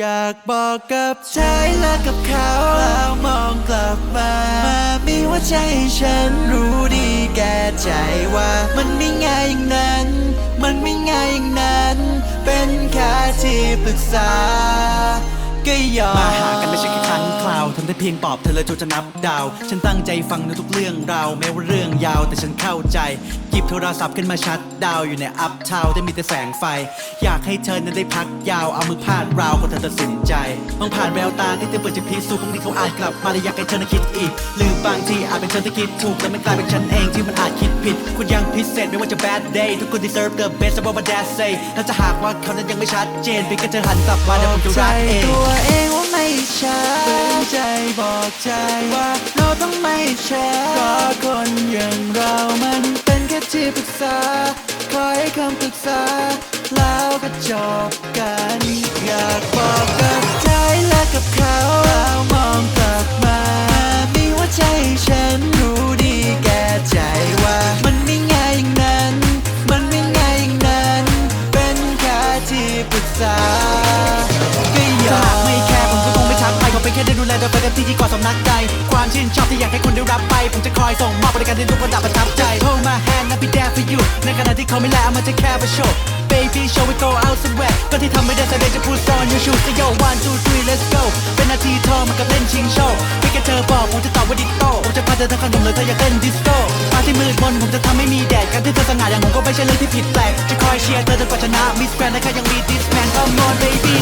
อยากบอกกับชายและกับเขาแล้วมองกลับมามามีว่าใจฉันรู้ดีแก่ใจว่า มันไม่ง่ายอย่างนั้น มันไม่ง่ายอย่างนั้น เป็นแค่ที่ปรึกษา ก็ยอมมาหากันไม่ใช่แค่ ครั้าวทำได้เพียงปอบเธอและจนจะนับดาว ฉันตั้งใจฟังในทุกเรื่องราวแม้ว่าเรื่องยาวแต่ฉันเข้าใจหยิบโทรศัพท์ขึ้นมาชัดดาวอยู่ในอัพเทาได้มีแต่แสงไฟ อยากให้เธอนั้นได้พักยาวเอามือพาดราวก่อนเธอตัดสินใจมองผ่านแววตาที่เธอเปิดจะพิสูจน์บางทีเขาอาจกลับมาและอยากให้เธอนั้นคิดอีกหรือบางทีอาจเป็นเธอที่คิดถูกแต่มันกลายเป็นฉันเองที่มันอาจคิดผิด คุณยังพิเศษไม่ว่าจะ bad day ทุกคน deserve the best about what that say และจะหากว่าเขานั้นยังไม่ชัดเจนเพียงแค่เธอหันกลับมาเดี๋ยวผมจะรักเองตัวเอง ว่าไม่ใช่ใจบอกใจว่าเราต้องไม่แชร์เพราะคนอย่างเรามันเป็นแค่ที่ปรึกษา คอยให้คำปรึกษา แล้วก็จบกันอยากบอกกับใจและกับเขาแล้วมองกลับมา มีว่าใจฉันรู้ดีแก่ใจว่ามันไม่ง่ายอย่างนั้น มันไม่ง่ายอย่างนั้น เป็นแค่ที่ปรึกษาก็ยอหากมไม่ ขอเป็นแค่ได้ดูแลโดยเป็นที่ที่ก่อสำนักใจ ความชื่นชอบที่อยากให้คุณได้รับไป ผมจะคอยส่งมอบบริการที่ทุกคนดับประทับใจโทรมาแฮนด์นะพี่แดน for you ในขณะที่เขาไม่แลมันจะแค่มาโชว์ baby show we go out somewhere ก็ที่ทำไม่ได้แสดงจะพูดซ้อนอยู่ชูสโย one two three let's go เป็นนาทีเธอมากับเล่นชิงโชว์เพียงแค่เธอบอกผมจะตอบว่าดิโต้ผมจะพาเธอทั้งขนมเลยเธออยากเล่นดิสโก้ปาที่มืดมนผมจะทำให้มีแดดการที่เธอสง่าอย่างผมก็ไม่ใช่เรื่องที่ผิดแปลกจะคอยเชียร์เธอจนกว่าชนะมิสแกรนด์และแค่ยังมี this man come on baby